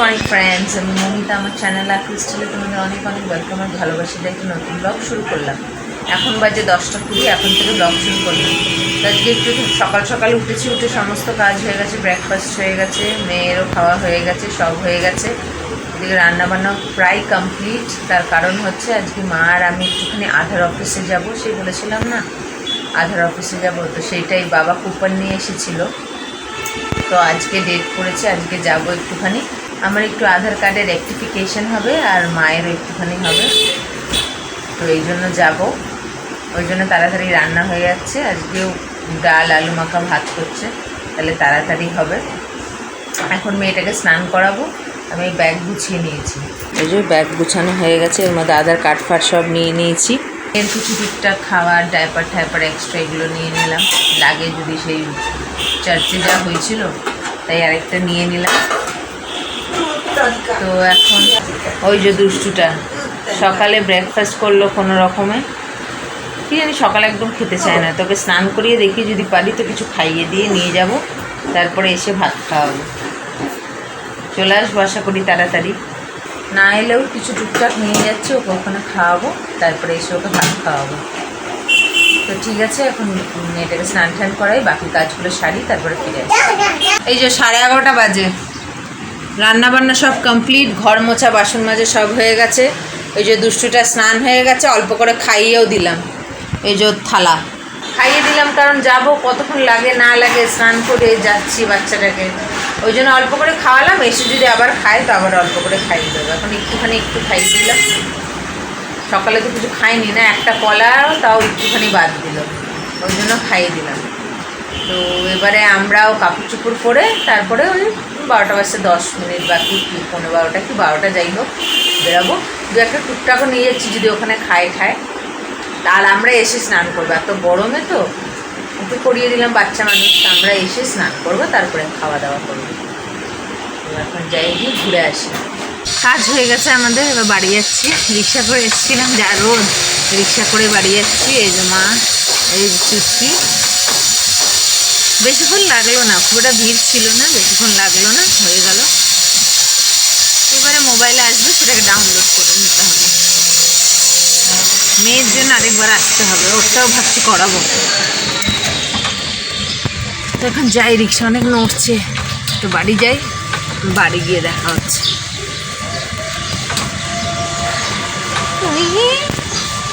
Morning friends, আমি মমিতা, আমার channel আর ক্রিস্টালে তোমাদের অনেক অনেক ওয়েলকাম আর ভালোবাসি একটা নতুন ব্লগ শুরু করলাম। এখন বাজে দশটা কুড়ি, এখন থেকে ব্লগ শুরু করলাম। তো আজকে একটু সকাল সকাল উঠেছি, উঠে সমস্ত কাজ হয়ে গেছে ব্রেকফাস্ট হয়ে গেছে, মেয়েরও খাওয়া হয়ে গেছে, সব হয়ে গেছে। এদিকে রান্নাবান্না প্রায় কমপ্লিট তার কারণ হচ্ছে আজকে মা আর আমি একটুখানি আধার অফিসে যাব সেই বলেছিলাম না, আধার অফিসে যাব, তো সেইটাই বাবা কুপন নিয়ে এসেছিল। তো আজকে ডেট করেছে, আজকে যাব একটুখানি। আমার একটু আধার কার্ডের রেক্টিফিকেশন হবে আর মায়েরও একটুখানি হবে। তো এই জন্য যাব। ওই জন্য তাড়াতাড়ি রান্না হয়ে যাচ্ছে। আজকেও ডাল, আলু মাখা, ভাত করছে। তাহলে তাড়াতাড়ি হবে। এখন মেয়েটাকে স্নান করাবো। আমি এই ব্যাগ গুছিয়ে নিয়েছি। এই যে ব্যাগ গুছানো হয়ে গেছে। এর মধ্যে আধার কার্ড ফাট সব নিয়ে নিয়েছি। এর কিছু টুকটাক খাবার ডাইপার টাইপার এক্সট্রা এগুলো নিয়ে নিলাম। লাগে যদি সেই চার্চে যা হয়েছিল, তাই আরেকটা নিয়ে নিলাম। তো এখন ওই যে দুষ্টুটা, সকালে ব্রেকফাস্ট করল কোনো রকমে। কি জানি সকালে একদম খেতে চায় না, তোকে স্নান করিয়ে দেখি যদি পারি তো কিছু খাইয়ে দিয়ে নিয়ে যাব, তারপরে এসে ভাত খাওয়াবো। চলে আসব, আশা করি তাড়াতাড়ি। না এলেও কিছু টুকটাক নিয়ে যাচ্ছে, ওকে ওখানে খাওয়াবো, তারপরে এসে ওকে ভাত খাওয়াবো। তো ঠিক আছে, এখন মেয়েটাকে স্নান টান করাই, বাকি কাজগুলো সারি, তারপরে ফিরে আসি এই যে সাড়ে এগারোটা বাজে। রান্না বান্না সব কমপ্লিট ঘর মোছা, বাসন মাজা সব হয়ে গেছে। ওই যে দুষ্টুটা স্নান হয়ে গেছে, অল্প করে খাইয়েও দিলাম। এই যে থালা। খাইয়ে দিলাম কারণ যাব, কতক্ষণ লাগে, না লাগে, স্নান করে যাচ্ছি বাচ্চাটাকে। ওই জন্য অল্প করে খাওয়ালাম, এসে যদি আবার খায়, তো আবার অল্প করে খাইয়ে দেবো। এখন একটুখানি একটু খাইয়ে দিলাম। সকালে তো কিছু খাইনি না, একটা কলা তাও একটুখানি বাদ দিল। ওই জন্য খাইয়ে দিলাম। তো এবারে আমরাও কাপড় চুপড় পরে তারপরে ওই বারোটা বাজছে দশ মিনিট বাকি কি পনেরো বারোটা, কি বারোটা যাই হোক, বেরাবো। দু একটা টুকটাকও নিয়ে যাচ্ছি যদি ওখানে খায় খায় আর আমরা এসে স্নান করব। এত গরমে তো ওকে করিয়ে দিলাম বাচ্চা মানুষ আমরা এসে স্নান করব, তারপরে খাওয়া দাওয়া করব এখন যাই গিয়ে ঘুরে আসি। কাজ হয়ে গেছে আমাদের, এবার বাড়ি যাচ্ছি। রিক্সা করে এসেছিলাম যা রোদ, রিক্সা করে বাড়ি যাচ্ছি। এই যে মা, এই চুটকি বেশিক্ষণ লাগল না খুব একটা ভিড় ছিল না বেশিক্ষণ লাগল না হয়ে গেল। এবারে মোবাইলে আসবে সেটাকে ডাউনলোড করে নিতে হবে। মেয়ের জন্য আরেকবার আসতে হবে ওটাও ভাবছি করাবো। তো এখন যাই রিক্সা অনেক নড়ছে। তো বাড়ি যাই বাড়ি গিয়ে দেখা হচ্ছে।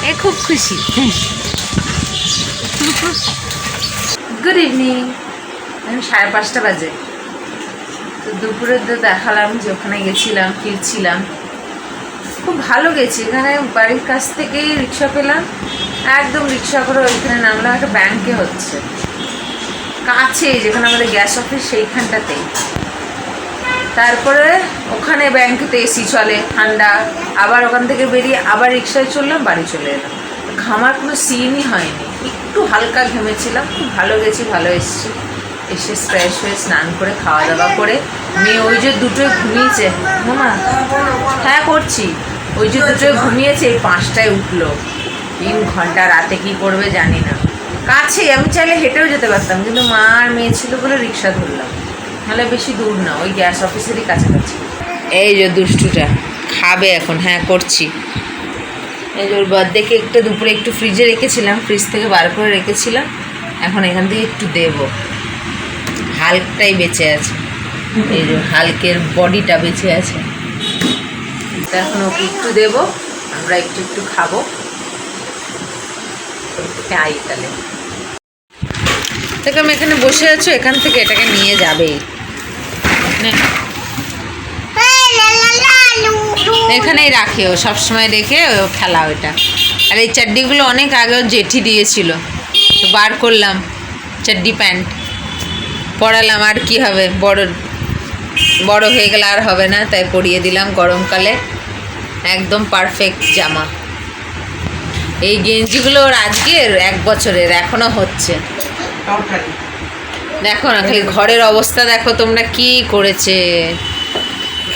এ খুব খুশি। গুড ইভিনিং আমি সাড়ে পাঁচটা বাজে। তো দুপুরে তো দেখালাম যে ওখানে গেছিলাম, ফিরছিলাম। খুব ভালো গেছি। এখানে বাড়ির কাছ থেকেই রিক্সা পেলাম। একদম রিক্সা করে ওইখানে নামলাম। একটা ব্যাংকে হচ্ছে। কাছে যেখানে আমাদের গ্যাস অফিস সেইখানটাতেই। তারপরে ওখানে ব্যাংকেতে এসি চলে, ঠান্ডা। আবার ওখান থেকে বেরিয়ে আবার রিক্সায় চললাম, বাড়ি চলে এলাম। ঘামার কোনো সিনই হয়নি। একটু হালকা ঘেমেছিলাম, খুব ভালো গেছি, ভালো এসেছি। এসে ফ্রেশ হয়ে স্নান করে খাওয়া দাওয়া করে, মেয়ে ওই যে দুটোয় ঘুমিয়েছে। মামা হ্যাঁ করছি। ওই যে দুটোয় ঘুমিয়েছে, এই পাঁচটায় উঠল। তিন ঘণ্টা রাতে কি করবে জানি না। কাছে, আমি চাইলে হেঁটেও যেতে পারতাম, কিন্তু মা আর মেয়ে ছিল বলে রিক্সা ধরলাম। নাহলে বেশি দূর না, ওই গ্যাস অফিসেরই কাছাকাছি। এই যে দুষ্টুটা, খাবে এখন হ্যাঁ করছি। ওর বার্থডে কেকটা দুপুরে একটু ফ্রিজে রেখেছিলাম ফ্রিজ থেকে বার করে রেখেছিলাম। এখন এখান থেকে একটু দেব। হালকটাই বেঁচে আছে। এই যে হালকের বডিটা বেঁচে আছে। এখন ওকে একটু দেব, আমরা একটু একটু খাব। আই তাহলে। দেখো, আমি এখানে বসে আছো, এখান থেকে এটাকে নিয়ে যাবে নে। এখানেই রাখে ও সবসময় রেখে ও খেলা ওইটা। আর এই চাড্ডিগুলো অনেক আগে ওর জেঠি দিয়েছিল। তো বার করলাম চাড্ডি প্যান্ট। পরালাম আর কি হবে বড় বড় হয়ে গেলে আর হবে না তাই পরিয়ে দিলাম গরমকালে। একদম পারফেক্ট জামা। এই গেঞ্জিগুলো ওর আজকের এক বছরের এখনও হচ্ছে। দেখো না খালি ঘরের অবস্থা দেখো তোমরা কি করেছে।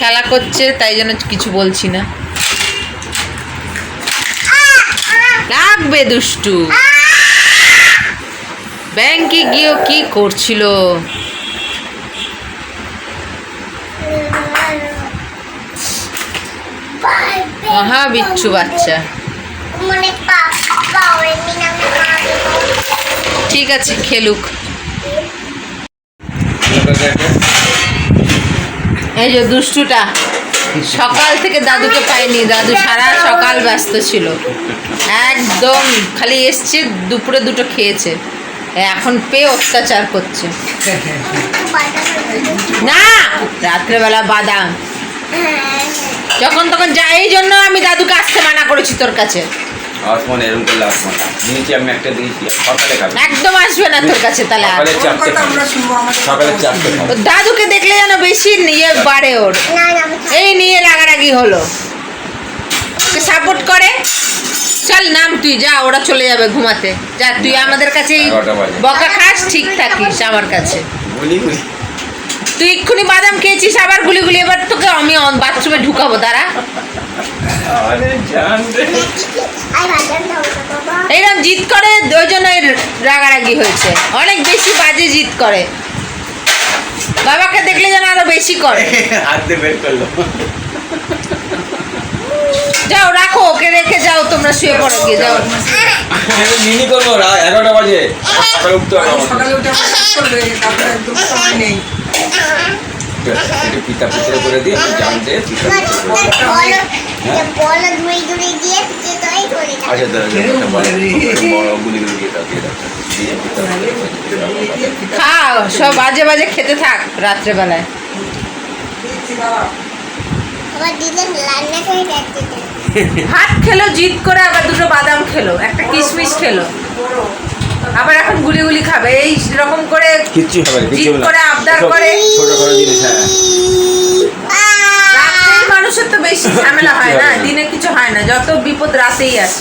খেলা করছে, তাই জন্য কিছু বলছি না। লাগবে দুষ্টু। ব্যাংকে গিয়েও কি করছিল? মহা বিচ্ছু বাচ্চা। ঠিক আছে, খেলুক। এই যে দুষ্টুটা। সকাল থেকে দাদুকে পাইনি। দাদু সারা সকাল ব্যস্ত ছিল। একদম খালি এসছে, দুপুরে দুটো খেয়েছে। এখন পেয়ে অত্যাচার করছে। না, রাত্রেবেলা বাদাম। যখন তখন যা, এই জন্য আমি দাদুকে আসতে মানা করেছি তোর কাছে। আসমান এরকম করলে আসমান নিয়েছি আমি একটা দিয়েছি সকালে খাব। একদম আসবে না তোর কাছে তাহলে। সকালে চারটে সকালে চারটে দাদুকে দেখলে যেন বেশি ইয়ে বাড়ে ওর। না না আমি এই নিয়ে রাগারাগি হলো। সাপোর্ট করে। চল নাম তুই যা ওরা চলে যাবে ঘুমাতে। যা তুই আমাদের কাছে। বকা খাস ঠিক থাকিস আমার কাছে। তুই এক্ষুনি বাদাম খেয়েছিস আবার গুলি গুলি। এবার তোকে আমি বাথরুমে ঢুকাবো দাঁড়া। এইরকম জিত করে ওই জন্য রাগারাগি হয়েছে। অনেক বেশি বাজে জিত করে। বাবাকে দেখলে যেন আরও বেশি করে। হাত বের করল। যাও রাখো ওকে রেখে যাও তোমরা শুয়ে পড়ো গিয়ে যাও। মিনি করব এগারোটা বাজে। সকালে উঠতে হবে সকালে উঠে তারপরে সময় নেই। পিতা করে দিয়ে একটু জান দিয়ে পিতা পিতরে করে দিই। বলো যে বলো দুই দুই দিয়ে পিঠে দই করে দাও আচ্ছা দাদা একটা বড় বড় গুলি গুলি দিয়ে দাও দিয়ে দাও দিয়ে পিতা পিতরে করে দিই। খা সব বাজে বাজে খেতে থাক রাত্রেবেলায় ভাত খেলো, জিত করে আবার দুটো বাদাম খেলো, একটা কিশমিশ খেলো আবার এখন গুলি গুলি খাবে, এই কিচ্ছু হবে না, কিচ্ছু না। করে আবদার করে। ছোট ছোট জিনিস হ্যাঁ। মানুষের তো বেশি ঝামেলা হয় না দিনে কিছু হয় না যত বিপদ রাতেই আসে।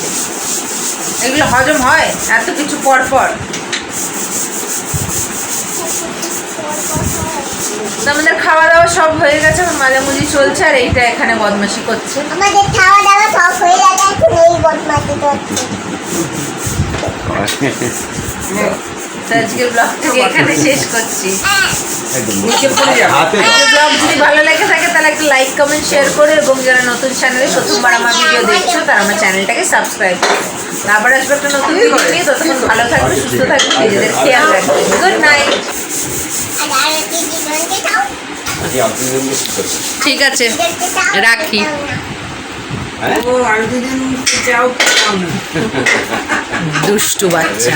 এগুলো হজম হয় এত কিছু পর পর। তো আমাদের খাওয়া দাওয়া সব হয়ে গেছে মাঝামাঝি চলছে আর এইটা এখানে বদমাশি করছে। আমাদের খাওয়া দাওয়া সব হয়ে গেছে এখন এই বদমাটি করছে। তো আজকের ব্লগটাকে এখানে শেষ করছি। ব্লগ যদি ভালো লেগে থাকে তাহলে একটা লাইক কমেন্ট শেয়ার করে এবং যারা নতুন চ্যানেলে প্রথমবার আমার ভিডিও দেখছ তারা আমার চ্যানেলটাকে সাবস্ক্রাইব করো। আবার আসবে একটা নতুন ভিডিও নিয়ে। ততক্ষণ ভালো থাকবে সুস্থ থাকবে নিজেদের খেয়াল রাখবে গুড নাইট। ঠিক আছে রাখি। হ্যাঁ? দুষ্টু বাচ্চা।